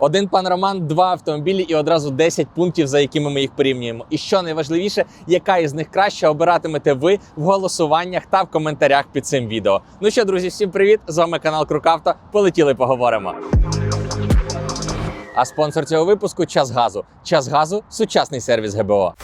Один пан Роман, два автомобілі і одразу 10 пунктів, за якими ми їх порівнюємо. І що найважливіше, яка із них краще обиратимете ви в голосуваннях та в коментарях під цим відео. Ну що, друзі, всім привіт! З вами канал Крукавто. Полетіли, поговоримо. А спонсор цього випуску час газу. Час газу сучасний сервіс ГБО.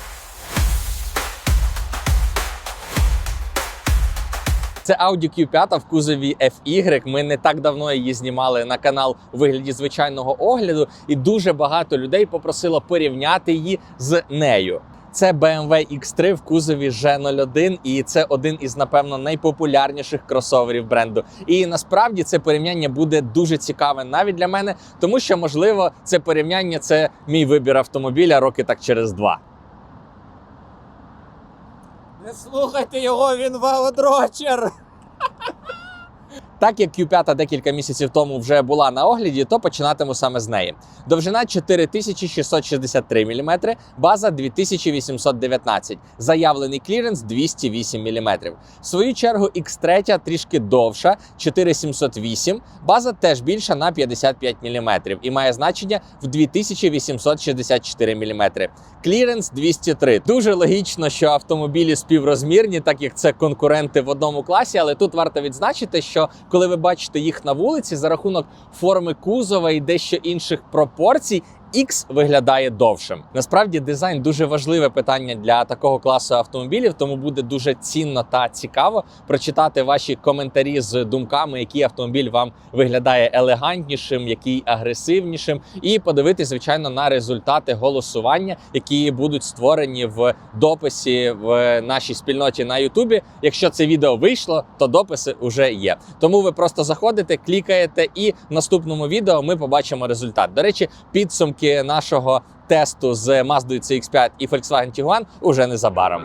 Це Audi Q5 в кузові FY. Ми не так давно її знімали на канал у вигляді звичайного огляду, і дуже багато людей попросило порівняти її з нею. Це BMW X3 в кузові G01, і це один із, напевно, найпопулярніших кросоверів бренду. І насправді це порівняння буде дуже цікаве навіть для мене, тому що, можливо, це порівняння це мій вибір автомобіля роки так через два. Не слухайте його, він валодрочер. Так як Q5 декілька місяців тому вже була на огляді, то починатиму саме з неї. Довжина 4663 мм, база 2819, заявлений кліренс 208 мм. В свою чергу X3 трішки довша 4708, база теж більша на 55 мм і має значення в 2864 мм. Кліренс 203. Дуже логічно, що автомобілі співрозмірні, так як це конкуренти в одному класі, але тут варто відзначити, що коли ви бачите їх на вулиці, за рахунок форми кузова і дещо інших пропорцій. X виглядає довшим. Насправді дизайн дуже важливе питання для такого класу автомобілів, тому буде дуже цінно та цікаво прочитати ваші коментарі з думками, який автомобіль вам виглядає елегантнішим, який агресивнішим, і подивитися, звичайно, на результати голосування, які будуть створені в дописі в нашій спільноті на Ютубі. Якщо це відео вийшло, то дописи вже є. Тому ви просто заходите, клікаєте, і в наступному відео ми побачимо результат. До речі, підсумки нашого тесту з Mazda CX-5 і Volkswagen Tiguan уже незабаром.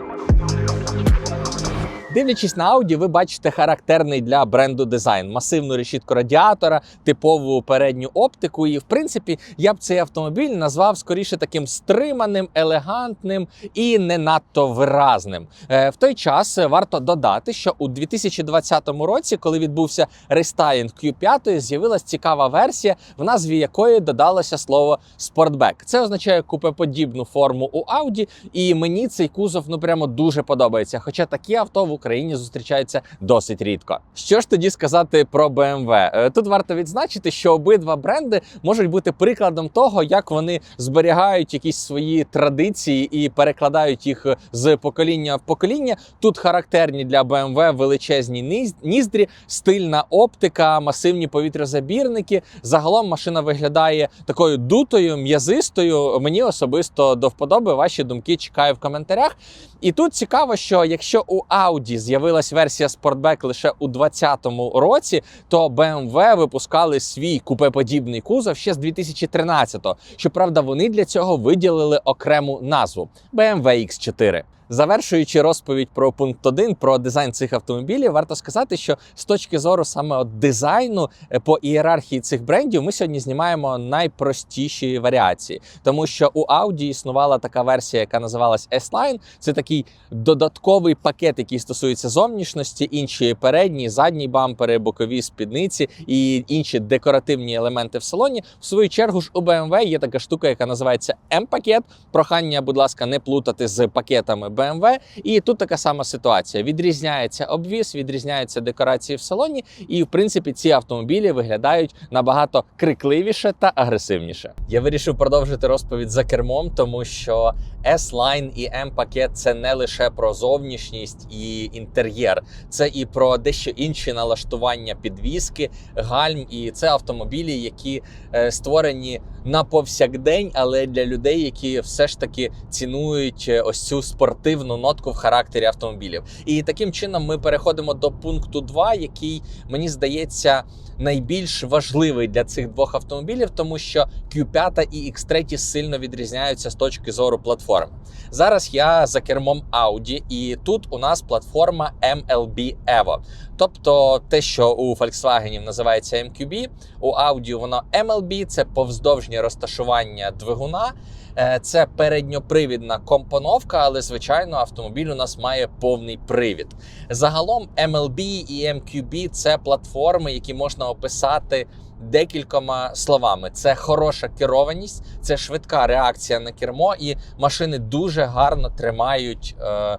Дивлячись на Audi, ви бачите характерний для бренду дизайн: масивну решітку радіатора, типову передню оптику. І в принципі, я б цей автомобіль назвав скоріше таким стриманим, елегантним і не надто виразним. Е, В той час варто додати, що у 2020 році, коли відбувся рестайлінг Q5, з'явилась цікава версія, в назві якої додалося слово Sportback. Це означає купеподібну форму у Audi, і мені цей кузов ну прямо дуже подобається. Хоча такі авто в Україні зустрічаються досить рідко. Що ж тоді сказати про BMW? Е, Тут варто відзначити, що обидва бренди можуть бути прикладом того, як вони зберігають якісь свої традиції і перекладають їх з покоління в покоління. Тут характерні для BMW величезні ніздрі, стильна оптика, масивні повітрязабірники. Загалом машина виглядає такою дутою, м'язистою. Мені особисто до вподоби. Ваші думки чекаю в коментарях. І тут цікаво, що якщо у Audi з'явилась версія Sportback лише у 2020 році, то BMW випускали свій купеподібний кузов ще з 2013-го. Щоправда, вони для цього виділили окрему назву BMW X4. Завершуючи розповідь про пункт 1, про дизайн цих автомобілів, варто сказати, що з точки зору саме от дизайну е, по ієрархії цих брендів, ми сьогодні знімаємо найпростіші варіації, тому що у Audi існувала така версія, яка називалась S-Line. Це такий додатковий пакет, який стосується зовнішності, інші передні, задні бампери, бокові спідниці і інші декоративні елементи в салоні. В свою чергу ж у BMW є така штука, яка називається M-пакет. Прохання, будь ласка, не плутати з пакетами BMW. І тут така сама ситуація: відрізняється обвіз, відрізняються декорації в салоні, і в принципі ці автомобілі виглядають набагато крикливіше та агресивніше. Я вирішив продовжити розповідь за кермом, тому що S-Line і M-пакет це не лише про зовнішність і інтер'єр, це і про дещо інші налаштування підвіски, гальм. І це автомобілі, які е, створені на повсякдень, але для людей, які все ж таки цінують е, ось цю спортивну нотку в характері автомобілів. І таким чином ми переходимо до пункту 2, який мені здається найбільш важливий для цих двох автомобілів, тому що Q5 і X3 сильно відрізняються з точки зору платформи. Зараз я за кермом Audi, і тут у нас платформа MLB Evo. Тобто те, що у Volkswagen називається MQB, у Audi воно MLB, це повздовжнє розташування двигуна. Е, Це передньопривідна компоновка, але звичайно автомобіль у нас має повний привід. Загалом MLB і MQB – це платформи, які можна описати декількома словами: це хороша керованість, це швидка реакція на кермо, і машини дуже гарно тримають е,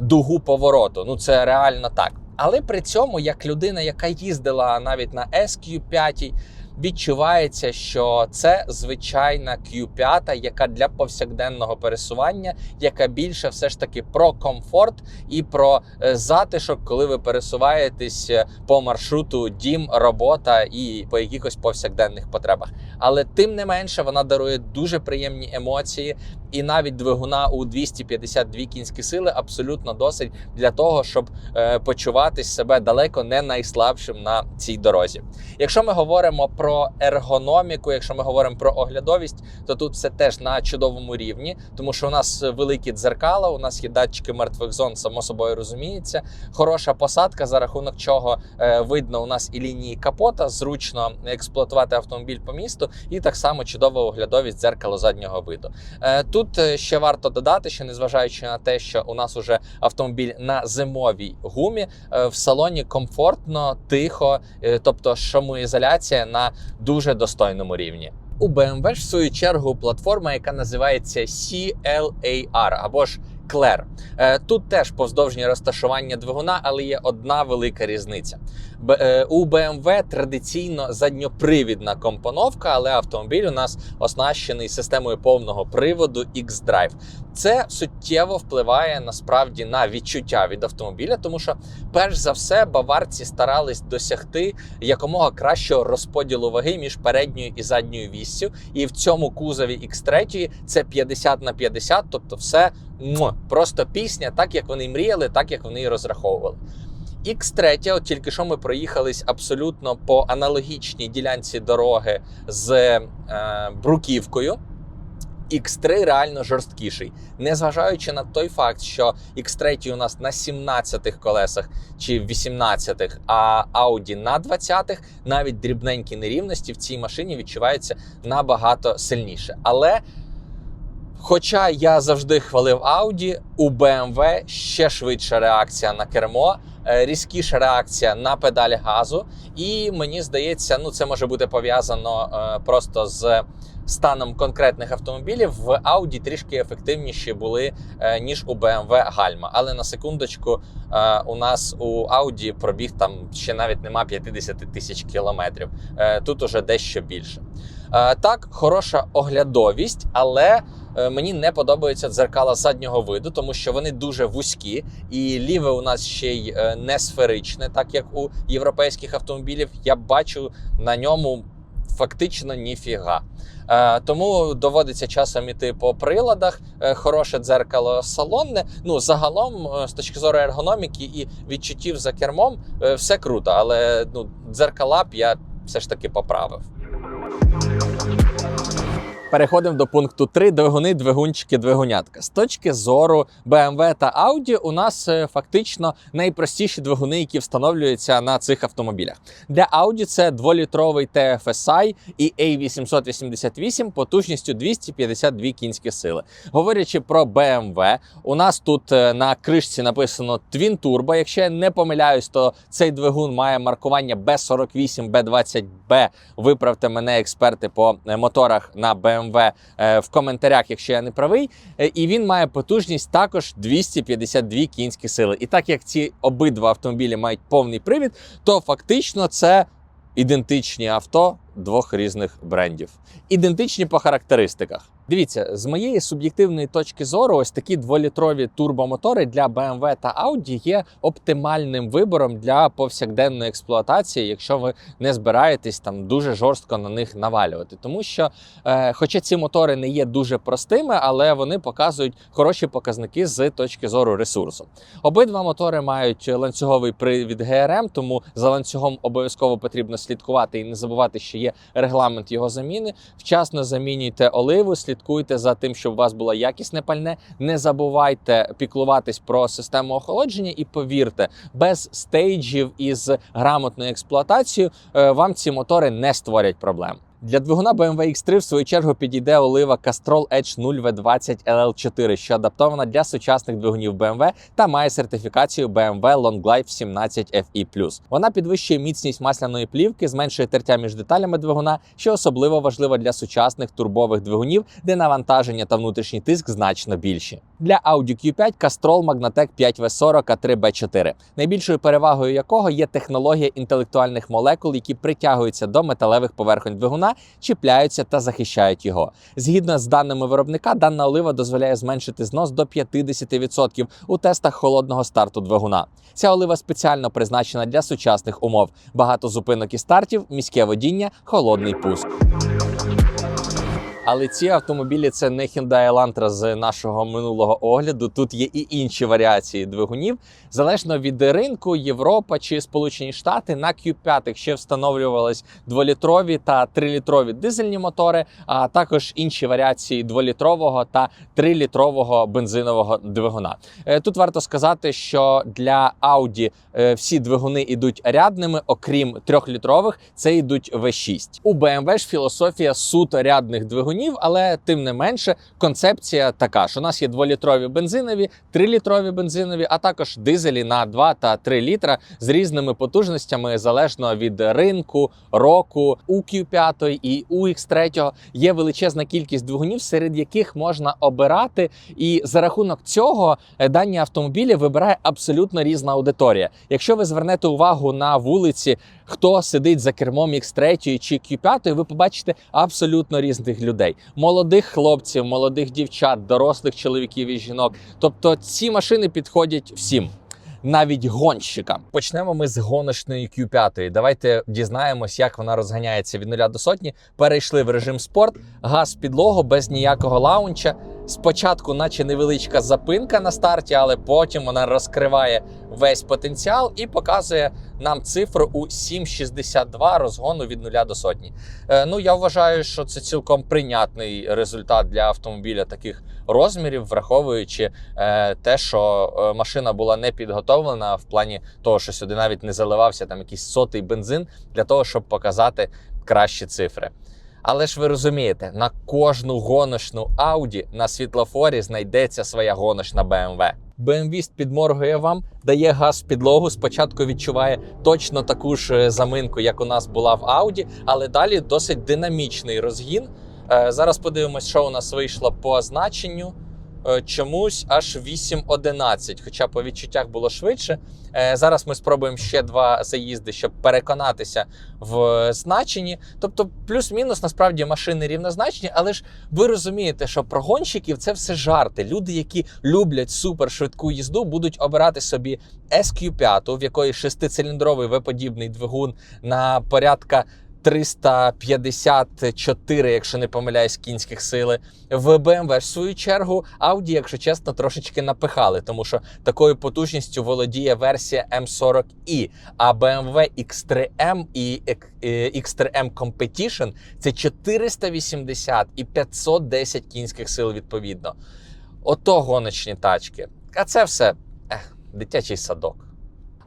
дугу повороту. Ну це реально так. Але при цьому, як людина, яка їздила навіть на SQ5, відчувається, що це звичайна Q5, яка для повсякденного пересування, яка більше все ж таки про комфорт і про е, затишок, коли ви пересуваєтесь е, по маршруту дім, робота і по якихось повсякденних потребах. Але тим не менше вона дарує дуже приємні емоції, і навіть двигуна у 252 кінські сили абсолютно досить для того, щоб е, почувати себе далеко не найслабшим на цій дорозі. Якщо ми говоримо про ергономіку, якщо ми говоримо про оглядовість, то тут все теж на чудовому рівні, тому що у нас великі дзеркала, у нас є датчики мертвих зон, само собою розуміється. Хороша посадка, за рахунок чого е, видно у нас і лінії капота, зручно експлуатувати автомобіль по місту, і так само чудова оглядовість дзеркало заднього виду. Е, Тут е, ще варто додати, що незважаючи на те, що у нас уже автомобіль на зимовій гумі, е, в салоні комфортно, тихо, тобто шумоізоляція на дуже достойному рівні. У BMW в свою чергу платформа, яка називається CLAR або ж Клер. Тут теж повздовжнє розташування двигуна, але є одна велика різниця. Е, У BMW традиційно задньопривідна компоновка, але автомобіль у нас оснащений системою повного приводу X-Drive. Це суттєво впливає насправді на відчуття від автомобіля, тому що перш за все баварці старались досягти якомога кращого розподілу ваги між передньою і задньою віссю. І в цьому кузові X3 це 50 на 50, тобто все просто пісня, так як вони мріяли, так як вони і розраховували. X3, от тільки що ми проїхались абсолютно по аналогічній ділянці дороги з е, бруківкою. X3 реально жорсткіший, незважаючи на той факт, що X3 у нас на 17-х колесах чи 18-х, а Audi на 20-х, навіть дрібненькі нерівності в цій машині відчуваються набагато сильніше. Але Хоча я завжди хвалив Audi, у BMW ще швидша реакція на кермо, е, різкіша реакція на педаль газу. І мені здається, ну це може бути пов'язано е, просто з станом конкретних автомобілів. В Audi трішки ефективніші були е, ніж у BMW гальма. Але на секундочку, у нас у Audi пробіг там ще навіть нема 50 тисяч кілометрів. Тут уже дещо більше. Так, хороша оглядовість, але мені не подобаються дзеркала заднього виду, тому що вони дуже вузькі, і ліве у нас ще й е, не сферичне, так як у європейських автомобілів. Я бачу на ньому фактично ніфіга. Е, тому доводиться часом іти по приладах. Е, хороше дзеркало салонне. Ну загалом, е, з точки зору ергономіки і відчуттів за кермом, е, все круто, але ну дзеркала б я все ж таки поправив. Переходимо до пункту 3. Двигуни, двигунчики, двигунятка. З точки зору BMW та Audi у нас е, фактично найпростіші двигуни, які встановлюються на цих автомобілях. Для Audi це 2-літровий TFSI і A888 потужністю 252 кінські сили. Говорячи про BMW, у нас тут е, на кришці написано Twin Turbo. Якщо я не помиляюсь, то цей двигун має маркування B48, B20B. Виправте мене, експерти по е, моторах на BMW е, в коментарях, якщо я не правий. Е, І він має потужність також 252 кінські сили. І так як ці обидва автомобілі мають повний привід, то фактично це ідентичні авто двох різних брендів. Ідентичні по характеристиках. Дивіться, з моєї суб'єктивної точки зору, ось такі дволітрові турбомотори для BMW та Audi є оптимальним вибором для повсякденної експлуатації, якщо ви не збираєтесь там дуже жорстко на них навалювати. Тому що, е, хоча ці мотори не є дуже простими, але вони показують хороші показники з точки зору ресурсу. Обидва мотори мають ланцюговий привід ГРМ, тому за ланцюгом обов'язково потрібно слідкувати і не забувати, що є регламент його заміни. Вчасно замінюйте оливу, слідкуйте за тим, щоб у вас було якісне пальне. Не забувайте піклуватись про систему охолодження, і повірте, без стейджів із грамотною експлуатацією е, вам ці мотори не створять проблем. Для двигуна BMW X3 в свою чергу підійде олива Castrol Edge 0 V20 LL4, що адаптована для сучасних двигунів BMW та має сертифікацію BMW Long Life 17 FE+. Вона підвищує міцність масляної плівки, зменшує тертя між деталями двигуна, що особливо важливо для сучасних турбових двигунів, де навантаження та внутрішній тиск значно більші. Для Audi Q5 Castrol Magnatec 5V40 A3B4, найбільшою перевагою якого є технологія інтелектуальних молекул, які притягуються до металевих поверхонь двигуна, чіпляються та захищають його. Згідно з даними виробника, дана олива дозволяє зменшити знос до 50% у тестах холодного старту двигуна. Ця олива спеціально призначена для сучасних умов: багато зупинок і стартів, міське водіння, холодний пуск. Але ці автомобілі це не Hyundai Elantra з нашого минулого огляду. Тут є і інші варіації двигунів. Залежно від ринку, Європа чи Сполучені Штати на Q5 ще встановлювались дволітрові та трилітрові дизельні мотори, а також інші варіації дволітрового та трилітрового бензинового двигуна. Е, Тут варто сказати, що для Audi е, всі двигуни йдуть рядними, окрім трьохлітрових, це йдуть V6. У BMW ж філософія суто рядних двигунів, але тим не менше концепція така, що у нас є дволітрові бензинові, трилітрові бензинові, а також дизелі на 2 та 3 літра з різними потужностями залежно від ринку, року. У Q5 і у X3 є величезна кількість двигунів, серед яких можна обирати, і за рахунок цього е, дані автомобілі вибирає абсолютно різна аудиторія. Якщо ви звернете увагу на вулиці, хто сидить за кермом X3 чи Q5, ви побачите абсолютно різних людей: молодих хлопців, молодих дівчат, дорослих чоловіків і жінок. Тобто ці машини підходять всім. Навіть гонщикам. Почнемо ми з гоночної Q5. Давайте дізнаємось, як вона розганяється від нуля до сотні. Перейшли в режим спорт, газ підлогу без ніякого лаунча. Спочатку, наче невеличка запинка на старті, але потім вона розкриває весь потенціал і показує нам цифру у 7,62 розгону від нуля до сотні. Е, ну я вважаю, що це цілком прийнятний результат для автомобіля таких розмірів, враховуючи е, те, що е, машина була не підготовлена в плані того, що сюди навіть не заливався там якийсь сотий бензин для того, щоб показати кращі цифри. Але ж ви розумієте, на кожну гоночну Audi на світлофорі знайдеться своя гоночна BMW. BMW підморгує вам, дає газ в підлогу. Спочатку відчуває точно таку ж е, заминку, як у нас була в Audi, але далі досить динамічний розгін. Е, Зараз подивимось, що у нас вийшло по значенню. Е, Чомусь аж 8.11, хоча по відчуттях було швидше. Е, Зараз ми спробуємо ще два заїзди, щоб переконатися в значенні. Тобто, плюс-мінус насправді машини рівнозначні, але ж ви розумієте, що про гонщиків це все жарти. Люди, які люблять супершвидку їзду, будуть обирати собі SQ5, в якої шестициліндровий V-подібний двигун на порядка 354, якщо не помиляюсь, кінських сили. В BMW, в свою чергу, Audi, якщо чесно, трошечки напихали, тому що такою потужністю володіє версія M40i, а BMW X3M і е, X3M Competition це 480 і 510 кінських сил відповідно. Ото гоночні тачки. А це все ех, дитячий садок.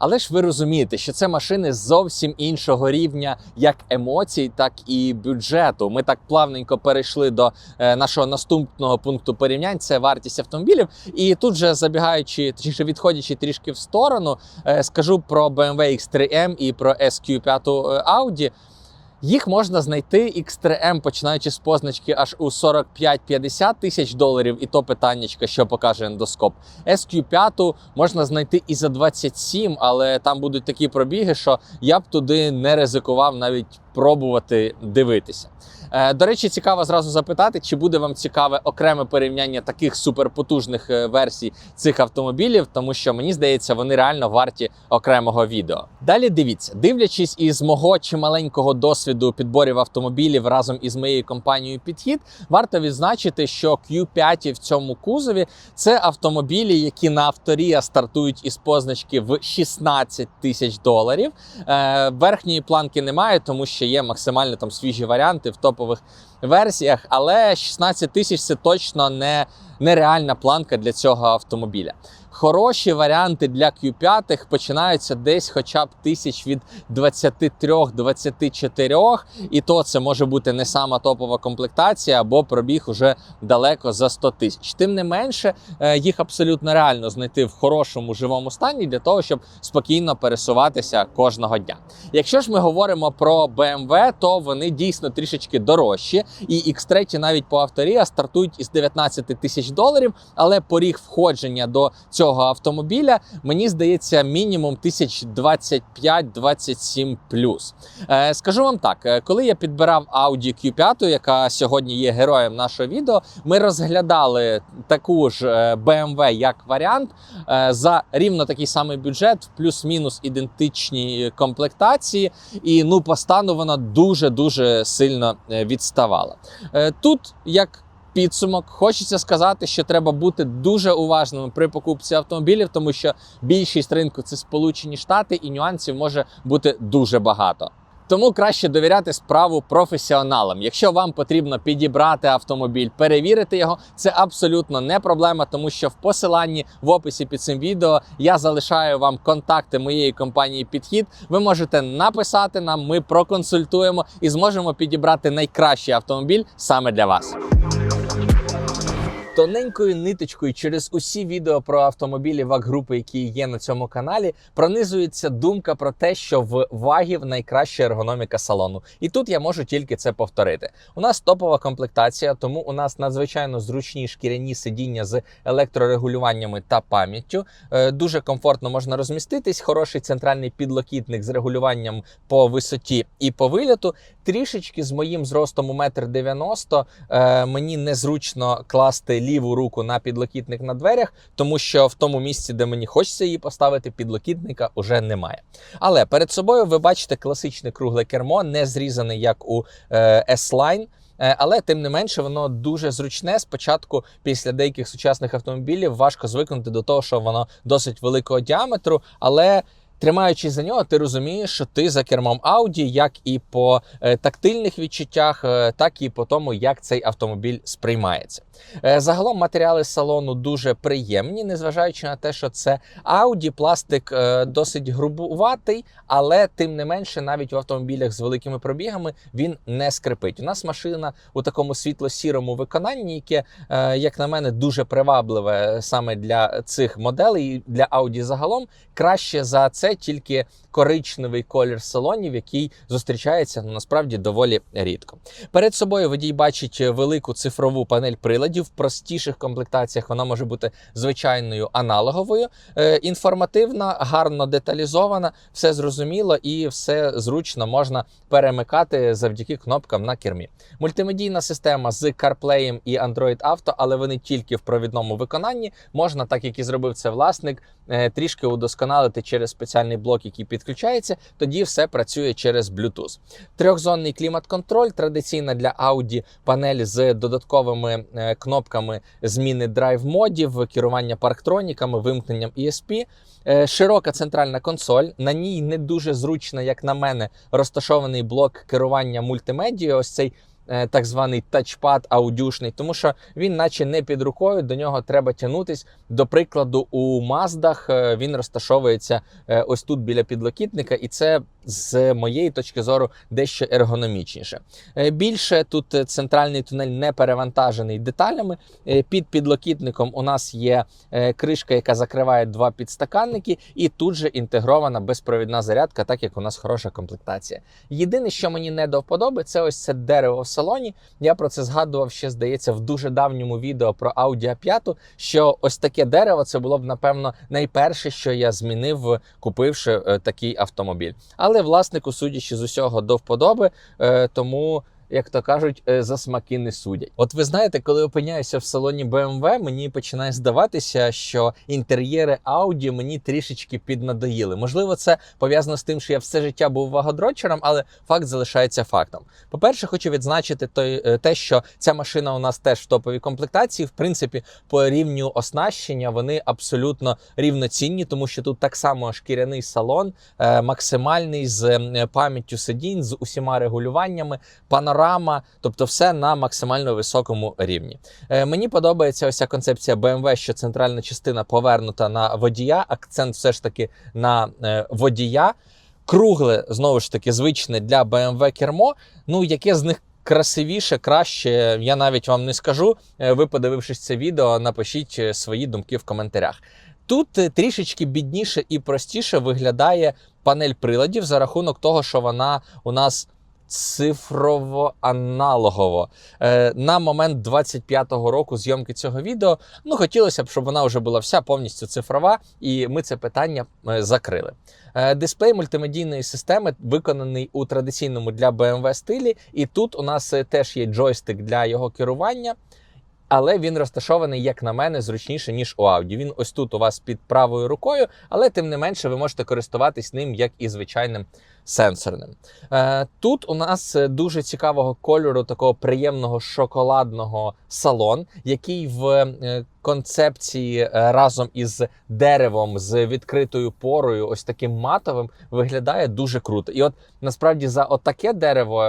Але ж ви розумієте, що це машини зовсім іншого рівня, як емоцій, так і бюджету. Ми так плавненько перейшли до е, нашого наступного пункту порівнянь. Це вартість автомобілів. І тут же забігаючи, точніше відходячи трішки в сторону, е, скажу про BMW X3M і про SQ5 Audi. Їх можна знайти X3M, починаючи з позначки аж у 45-50 тисяч доларів, і то питаннячка, що покаже ендоскоп. SQ5 можна знайти і за 27, але там будуть такі пробіги, що я б туди не ризикував навіть пробувати дивитися. Е, До речі, цікаво зразу запитати, чи буде вам цікаве окреме порівняння таких суперпотужних е, версій цих автомобілів, тому що мені здається, вони реально варті окремого відео. Далі дивіться, дивлячись із мого чималенького досвіду підборів автомобілів разом із моєю компанією Підхід, варто відзначити, що Q5 в цьому кузові це автомобілі, які на авторія стартують із позначки в 16 тисяч доларів. Е, Верхньої планки немає, тому що є максимально там свіжі варіанти в топових версіях, але 16 тисяч це точно не нереальна планка для цього автомобіля. Хороші варіанти для Q5 починаються десь хоча б тисяч від 23-24, і то це може бути не сама топова комплектація або пробіг уже далеко за 100 тисяч. Тим не менше, е, їх абсолютно реально знайти в хорошому живому стані для того, щоб спокійно пересуватися кожного дня. Якщо ж ми говоримо про BMW, то вони дійсно трішечки дорожчі, і X3 навіть по авторія стартують із 19 тисяч доларів, але поріг входження до цього автомобіля мені здається мінімум 1025-27 плюс. Е, скажу вам так, е, коли я підбирав Audi Q5, яка сьогодні є героєм нашого відео, ми розглядали таку ж е, BMW як варіант е, за рівно такий самий бюджет, в плюс-мінус ідентичні комплектації, і ну по стану вона дуже дуже сильно відставала. Тут як підсумок, хочеться сказати, що треба бути дуже уважними при покупці автомобілів, тому що більшість ринку це Сполучені Штати, і нюансів може бути дуже багато. Тому краще довіряти справу професіоналам. Якщо вам потрібно підібрати автомобіль, перевірити його, це абсолютно не проблема, тому що в посиланні в описі під цим відео я залишаю вам контакти моєї компанії Підхід. Ви можете написати нам, ми проконсультуємо і зможемо підібрати найкращий автомобіль саме для вас. Тоненькою ниточкою через усі відео про автомобілі ВАГ-групи, які є на цьому каналі, пронизується думка про те, що в вагів найкраща ергономіка салону. І тут я можу тільки це повторити. У нас топова комплектація, тому у нас надзвичайно зручні шкіряні сидіння з електрорегулюваннями та пам'яттю. Е, Дуже комфортно можна розміститись. Хороший центральний підлокітник з регулюванням по висоті і по виліту. Трішечки з моїм зростом у метр дев'яносто е, мені незручно класти ліву руку на підлокітник на дверях, тому що в тому місці, де мені хочеться її поставити, підлокітника уже немає. Але перед собою ви бачите класичне кругле кермо, не зрізане як у е, S-Line. Е, Але тим не менше воно дуже зручне. Спочатку, після деяких сучасних автомобілів, важко звикнути до того, що воно досить великого діаметру, але Тримаючись за нього, ти розумієш, що ти за кермом Audi, як і по е, тактильних відчуттях, так і по тому, як цей автомобіль сприймається. Е, загалом матеріали салону дуже приємні, незважаючи на те, що це Audi, пластик е, досить грубуватий, але тим не менше, навіть в автомобілях з великими пробігами він не скрипить. У нас машина у такому світло-сірому виконанні, яке, е, як на мене, дуже привабливе саме для цих моделей і для Audi загалом. Краще за це тільки коричневий колір салонів, який зустрічається ну, насправді доволі рідко. Перед собою водій бачить велику цифрову панель приладів. В простіших комплектаціях вона може бути звичайною аналоговою, е, інформативна, гарно деталізована, все зрозуміло і все зручно можна перемикати завдяки кнопкам на кермі. Мультимедійна система з CarPlay і Android Auto, але вони тільки в провідному виконанні. Можна, так як і зробив це власник, е, трішки удосконалити через спеціальний блок, який підключається. Тоді все працює через Bluetooth. Трьохзонний клімат-контроль, традиційна для Audi панель з додатковими е, кнопками зміни драйв-модів, керування парктроніками, вимкненням ESP. Е, Широка центральна консоль. На ній не дуже зручно, як на мене, розташований блок керування мультимедією. Ось цей е, так званий тачпад аудюшний, тому що він, наче не під рукою, до нього треба тягнутись. До прикладу, у Маздах е, він розташовується е, ось тут біля підлокітника, і це з моєї точки зору дещо ергономічніше. Е, Більше тут е, центральний тунель не перевантажений деталями. Е, Під підлокітником у нас є кришка, яка закриває два підстаканники, і тут же інтегрована безпровідна зарядка, так як у нас хороша комплектація. Єдине, що мені не до вподоби, це ось це дерево в салоні. Я про це згадував ще, здається, в дуже давньому відео про Audi A5, що ось таке дерево це було б, напевно, найперше, що я змінив, купивши такий автомобіль. Власнику, судячи з усього, до вподоби, е, тому. Як то кажуть, е, за смаки не судять. От ви знаєте, коли опиняюся в салоні BMW, мені починає здаватися, що інтер'єри Audi мені трішечки піднадоїли. Можливо, це пов'язано з тим, що я все життя був вагодрочером, але факт залишається фактом. По-перше, хочу відзначити той, е, те, що ця машина у нас теж в топовій комплектації. В принципі, по рівню оснащення вони абсолютно рівноцінні, тому що тут так само шкіряний салон, е, максимальний з пам'яттю сидінь, з усіма регулюваннями, панорама панорама, тобто все на максимально високому рівні. Е, мені подобається ось концепція BMW, що центральна частина повернута на водія, акцент все ж таки на е, водія. Кругле, знову ж таки, звичне для BMW кермо. Ну, яке з них красивіше, краще, я навіть вам не скажу. Е, Ви, подивившись це відео, напишіть свої думки в коментарях. Тут трішечки бідніше і простіше виглядає панель приладів за рахунок того, що вона у нас цифрово-аналогово. Е, на момент 25-го року зйомки цього відео, ну хотілося б, щоб вона вже була вся повністю цифрова, і ми це питання е, закрили. Е, Дисплей мультимедійної системи виконаний у традиційному для BMW стилі, і тут у нас е, теж є джойстик для його керування. Але він розташований, як на мене, зручніше, ніж у Audi. Він ось тут у вас під правою рукою, але тим не менше ви можете користуватись ним як і звичайним сенсорним. Е, тут у нас е, дуже цікавого кольору, такого приємного шоколадного салон, який в е, концепції разом із деревом з відкритою порою, ось таким матовим, виглядає дуже круто. І от насправді за отаке дерево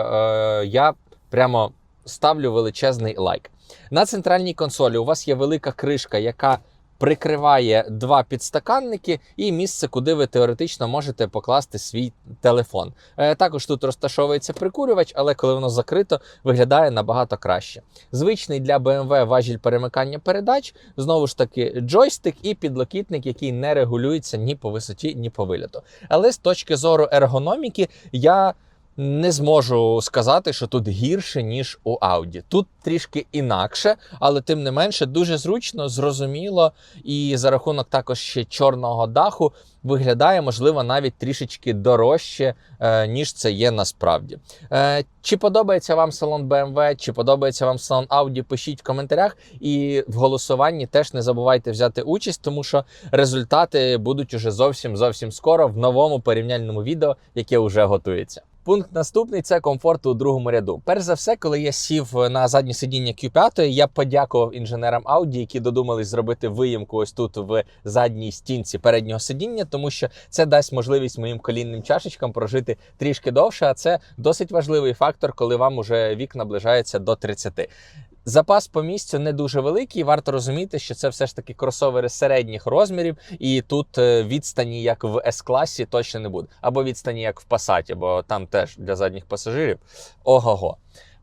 я прямо ставлю величезний лайк. На центральній консолі у вас є велика кришка, яка прикриває два підстаканники і місце, куди ви теоретично можете покласти свій телефон. Е, також тут розташовується прикурювач, але коли воно закрито, виглядає набагато краще. Звичний для BMW важіль перемикання передач, знову ж таки, джойстик і підлокітник, який не регулюється ні по висоті, ні по виліту. Але з точки зору ергономіки, я не зможу сказати, що тут гірше, ніж у Audi. Тут трішки інакше, але тим не менше дуже зручно, зрозуміло, і за рахунок також ще чорного даху виглядає, можливо, навіть трішечки дорожче, е, ніж це є насправді. Е, чи подобається вам салон BMW, чи подобається вам салон Audi, пишіть в коментарях. І в голосуванні теж не забувайте взяти участь, тому що результати будуть уже зовсім зовсім скоро в новому порівняльному відео, яке вже готується. Пункт наступний це комфорт у другому ряду. Перш за все, коли я сів на заднє сидіння Q5, я подякував інженерам Audi, які додумались зробити виїмку ось тут в задній стінці переднього сидіння, тому що це дасть можливість моїм колінним чашечкам прожити трішки довше. А це досить важливий фактор, коли вам уже вік наближається до 30. Запас по місцю не дуже великий. Варто розуміти, що це все ж таки кросовери середніх розмірів, і тут е, відстані, як в С-класі, точно не буде. Або відстані, як в Passat, бо там теж для задніх пасажирів. Ого-го.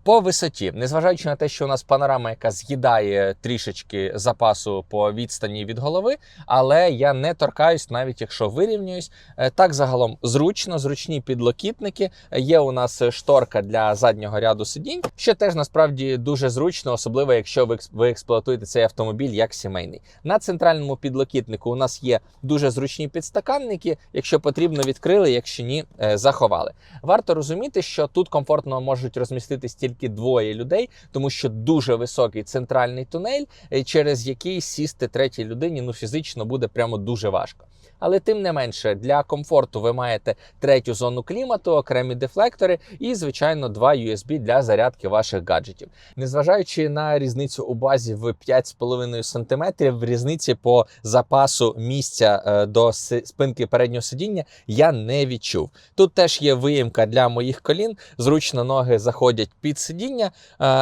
По висоті, незважаючи на те, що у нас панорама, яка з'їдає трішечки запасу по відстані від голови, але я не торкаюсь, навіть якщо вирівнююсь. Е, Так загалом зручно, зручні підлокітники. Є у нас шторка для заднього ряду сидінь, що теж насправді дуже зручно, особливо якщо ви експлуатуєте цей автомобіль як сімейний. На центральному підлокітнику у нас є дуже зручні підстаканники. Якщо потрібно, відкрили, якщо ні, е, заховали. Варто розуміти, що тут комфортно можуть розміститись тільки двоє людей, тому що дуже високий центральний тунель, е, через який сісти третій людині ну фізично буде прямо дуже важко. Але тим не менше, для комфорту ви маєте третю зону клімату, окремі дефлектори і, звичайно, два USB для зарядки ваших гаджетів. Незважаючи на різницю у базі в 5,5 см, різниці по запасу місця е, до спинки переднього сидіння я не відчув. Тут теж є виїмка для моїх колін. Зручно ноги заходять під сидіння, е,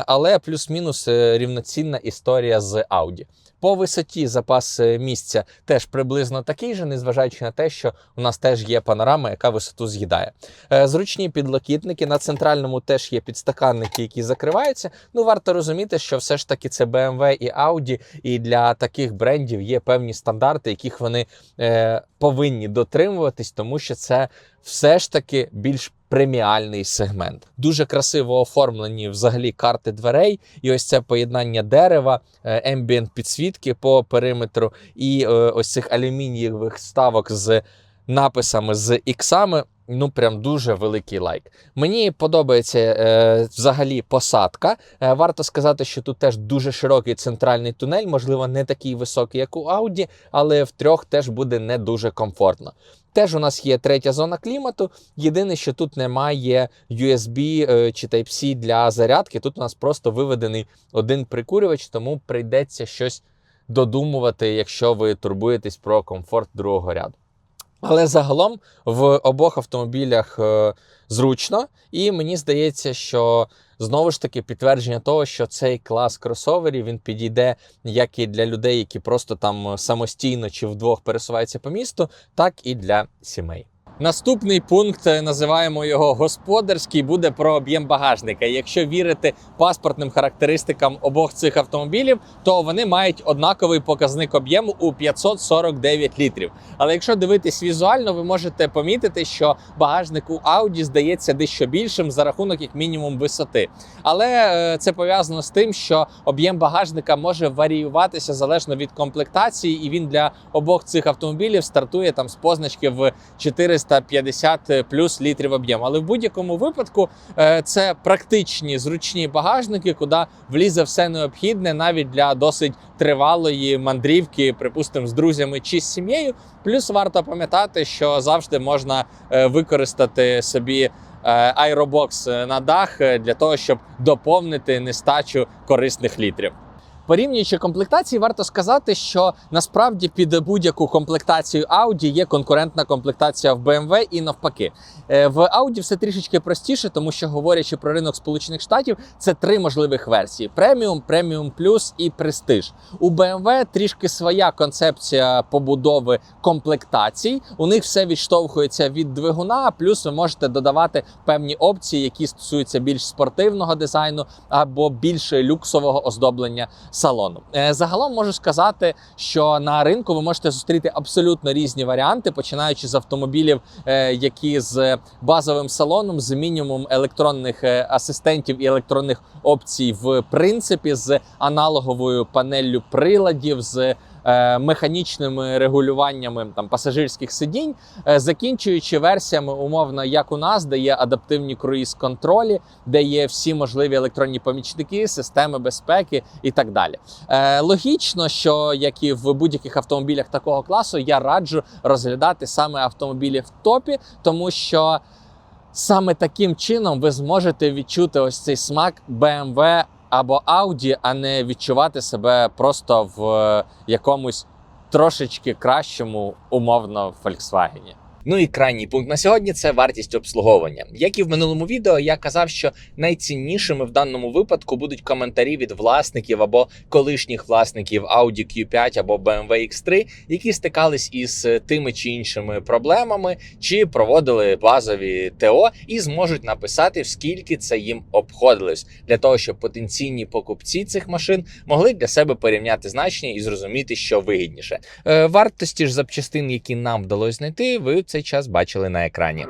але плюс-мінус е, рівноцінна історія з Audi. По висоті запас е, місця теж приблизно такий же, незважаючи на те, що у нас теж є панорама, яка висоту з'їдає. Е, Зручні підлокітники. На центральному теж є підстаканники, які закриваються. Ну варто розуміти, що все ж таки це BMW і Audi, і для таких брендів є певні стандарти, яких вони е, повинні дотримуватись, тому що це все ж таки більш преміальний сегмент. Дуже красиво оформлені взагалі карти дверей, і ось це поєднання дерева, ембієнт підсвітки по периметру, і е, ось цих алюмінієвих ставок з написами з іксами. Ну, прям дуже великий лайк. Мені подобається е, взагалі посадка. Е, варто сказати, що тут теж дуже широкий центральний тунель, можливо, не такий високий, як у Audi, але в трьох теж буде не дуже комфортно. Теж у нас є третя зона клімату. Єдине, що тут немає USB е, чи Type-C для зарядки. Тут у нас просто виведений один прикурювач, тому прийдеться щось додумувати, якщо ви турбуєтесь про комфорт другого ряду. Але загалом в обох автомобілях е, зручно, і мені здається, що знову ж таки підтвердження того, що цей клас кросоверів він підійде як і для людей, які просто там самостійно чи вдвох пересуваються по місту, так і для сімей. Наступний пункт е, називаємо його господарський, буде про об'єм багажника. Якщо вірити паспортним характеристикам обох цих автомобілів, то вони мають однаковий показник об'єму у 549 літрів. Але якщо дивитись візуально, ви можете помітити, що багажник у Audi здається дещо більшим за рахунок як мінімум висоти. Але е, це пов'язано з тим, що об'єм багажника може варіюватися залежно від комплектації, і він для обох цих автомобілів стартує там з позначки в 450 плюс літрів об'єму. Але в будь-якому випадку е, це практичні зручні багажники, куди влізе все необхідне навіть для досить тривалої мандрівки, припустимо, з друзями чи з сім'єю. Плюс варто пам'ятати, що завжди можна е, використати собі е, аеробокс на дах е, для того, щоб доповнити нестачу корисних літрів. Порівнюючи комплектації, варто сказати, що насправді під будь-яку комплектацію Audi є конкурентна комплектація в BMW і навпаки. Е, В Audi все трішечки простіше, тому що говорячи про ринок Сполучених Штатів, це три можливих версії: преміум, преміум плюс і престиж. У BMW трішки своя концепція побудови комплектацій. У них все відштовхується від двигуна, плюс ви можете додавати певні опції, які стосуються більш спортивного дизайну або більш люксового оздоблення салону. Е, Загалом можу сказати, що на ринку ви можете зустріти абсолютно різні варіанти, починаючи з автомобілів, е, які з базовим салоном, з мінімум електронних е, асистентів і електронних опцій, в принципі, з аналоговою панеллю приладів. з Механічними регулюваннями там пасажирських сидінь, е, закінчуючи версіями, умовно, як у нас, де є адаптивні круїз-контролі, де є всі можливі електронні помічники, системи безпеки і так далі. Е, логічно, що як і в будь-яких автомобілях такого класу, я раджу розглядати саме автомобілі в топі, тому що саме таким чином ви зможете відчути ось цей смак BMW або Audi, а не відчувати себе просто в е, якомусь трошечки кращому, умовно, Volkswagen. Ну і крайній пункт на сьогодні це вартість обслуговування. Як і в минулому відео, я казав, що найціннішими в даному випадку будуть коментарі від власників або колишніх власників Audi Q5 або BMW X3, які стикались із тими чи іншими проблемами, чи проводили базові ТО і зможуть написати, скільки це їм обходилось, для того, щоб потенційні покупці цих машин могли для себе порівняти значення і зрозуміти, що вигідніше. Е, Вартості ж запчастин, які нам вдалося знайти, ви в цей час бачили на екрані.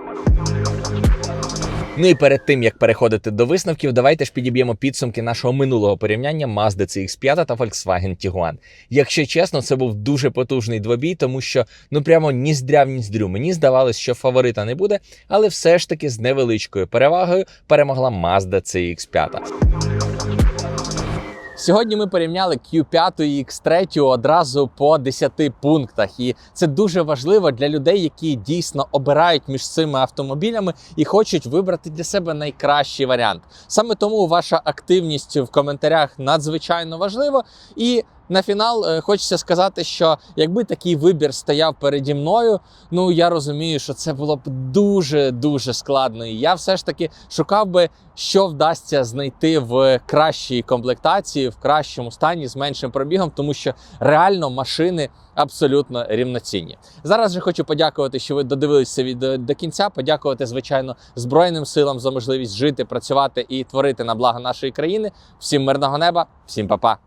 Ну і перед тим як переходити до висновків, давайте ж підіб'ємо підсумки нашого минулого порівняння Mazda CX-5 та Volkswagen Tiguan. Якщо чесно, це був дуже потужний двобій, тому що ну прямо ніздря в ніздрю. Мені здавалось, що фаворита не буде, але все ж таки з невеличкою перевагою перемогла Mazda CX-5. Сьогодні ми порівняли Q5 і X3 одразу по 10 пунктах, і це дуже важливо для людей, які дійсно обирають між цими автомобілями і хочуть вибрати для себе найкращий варіант. Саме тому ваша активність в коментарях надзвичайно важлива. І на фінал е, хочеться сказати, що якби такий вибір стояв переді мною, ну я розумію, що це було б дуже дуже складно. І я все ж таки шукав би, що вдасться знайти в кращій комплектації, в кращому стані з меншим пробігом, тому що реально машини абсолютно рівноцінні. Зараз же хочу подякувати, що ви додивилися відео до кінця. Подякувати, звичайно, Збройним силам за можливість жити, працювати і творити на благо нашої країни. Всім мирного неба, всім па-па!